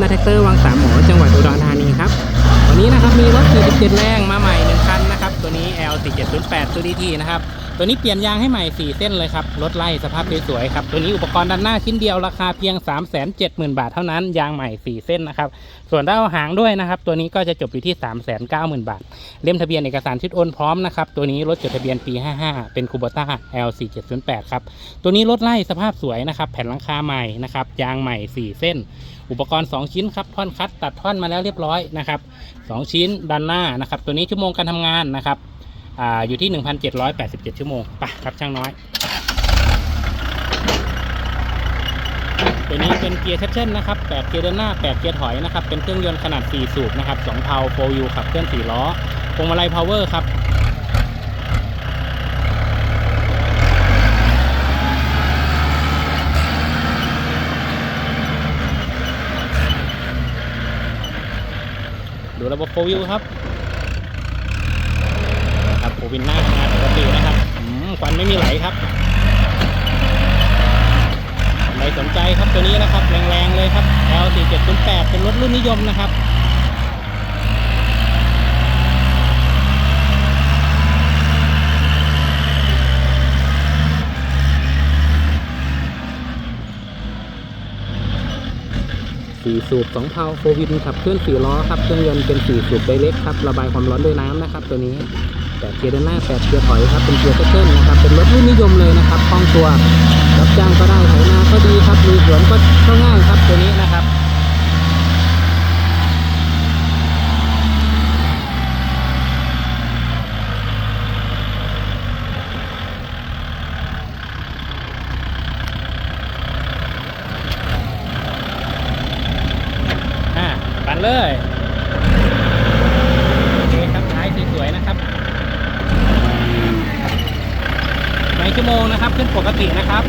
นาแท็กเตอร์วังสามหมอจังหวัดอุดรธานีครับ วันนี้นะครับมีรถ 47 แรงมาใหม่ 1 คันนะครับ ตัวนี้ L4708 ตัว DT นะครับ ตัวนี้เปลี่ยนยางให้ใหม่ 4 เส้นเลยครับ รถไล่สภาพสวยๆครับ ตัวนี้อุปกรณ์ด้านหน้าชิ้นเดียวราคาเพียง 370,000 บาทเท่านั้น ยางใหม่ 4 เส้นนะครับ ส่วนด้านหางด้วยนะครับ ตัวนี้ก็จะจบอยู่ที่ 390,000 บาท เล่มทะเบียนเอกสารชุดโอนพร้อมนะครับ ตัวนี้รถจดทะเบียนปี 55 เป็นคูบต้า L4708 ครับ ตัวนี้รถไล่สภาพสวยนะครับ แผ่นหลังคาใหม่นะครับ ยางใหม่ 4 เส้น อุปกรณ์2ชิ้นครับท่อนคัดตัดท่อนมาแล้วเรียบร้อยนะครับ2ชิ้นด้านหน้านะครับ ตัวนี้ชั่วโมงการทำงานนะครับอ่าอยู่ที่ 1,787 ชั่วโมงไปครับช่างน้อย ตัวนี้เป็นเกียร์เชั่นนะครับ8เกียร์เดินหน้า 8 เกียร์ถอยนะครับเป็นเครื่องยนต์ขนาด 4 สูบนะครับ2เพาโฟยูขับเคลื่อน4ล้อพวงมาลัยพาวเวอร์ครับ ดูระบบโฟวิวครับครับโฟวินหน้าทำงานปกตินะครับควันไม่มีไหลครับใครสนใจครับตัวนี้นะครับแรงๆเลยครับ L4708 เป็นรถรุ่นนิยมนะครับ สี่สูบสองเพาโฟวินขับเคลื่อนสี่ล้อครับเครื่องยนต์เป็นสี่สูบไดเล็กครับระบายความร้อนด้วยน้ำนะครับ ตัวนี้แต่เกียร์ด้านหน้าแปดเกียร์ถอยครับเป็นเกียร์เติ้ลนะครับเป็นรถรุ่นนิยมเลยนะครับคล่องตัวรับจ้างก็ได้ไถนาก็ดีครับลุยสวนก็ก็ง่ายครับตัวนี้นะครับ อ่านเลยโอเคครับท้ายสวยๆนะครับ ในชั่วโมงนะครับขึ้นปกตินะครับ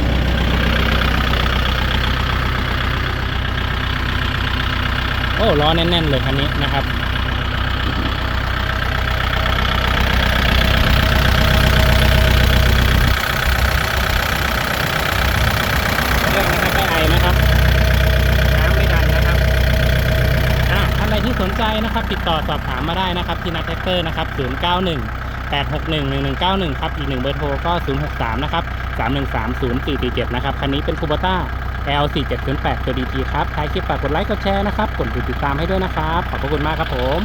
โอ้ล้อแน่น ๆ เลยคันนี้นะครับ เรื่องนะครับไม่ไอนะครับ น้ำไม่ดันนะครับ อะท่านใดที่ สนใจนะครับ ติดต่อสอบถามมาได้นะครับ ที่นัทแท็กเตอร์นะครับ 091 861 1191 ครับ อีกหนึ่งเบอร์โทรก็ 063 นะครับ 313 0447 นะครับ คันนี้เป็นคูบต้า L4708 ตัว DT ครับท้ายคลิปฝากกดไลค์ กดแชร์นะครับ กดติดตามให้ด้วยนะครับ ขอบพระคุณมากครับผม